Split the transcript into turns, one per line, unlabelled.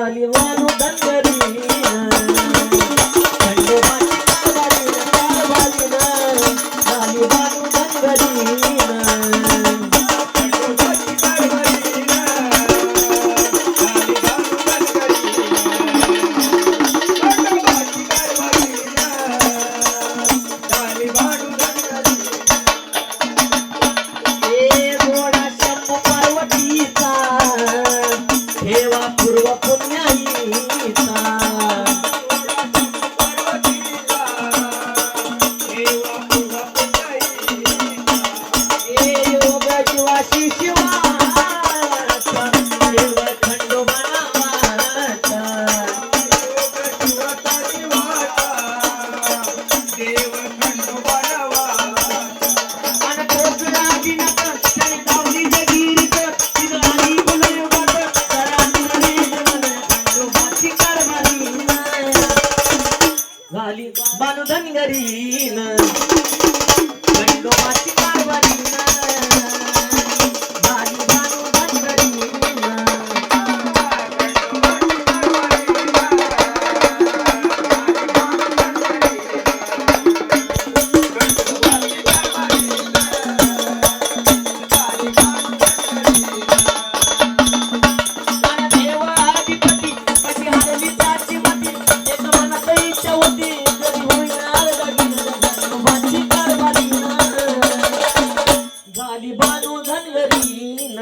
ಗಾಲಿವಾನು ಧನ್ಯ पुण्याई झाली बानू धनगरीन ನೀನ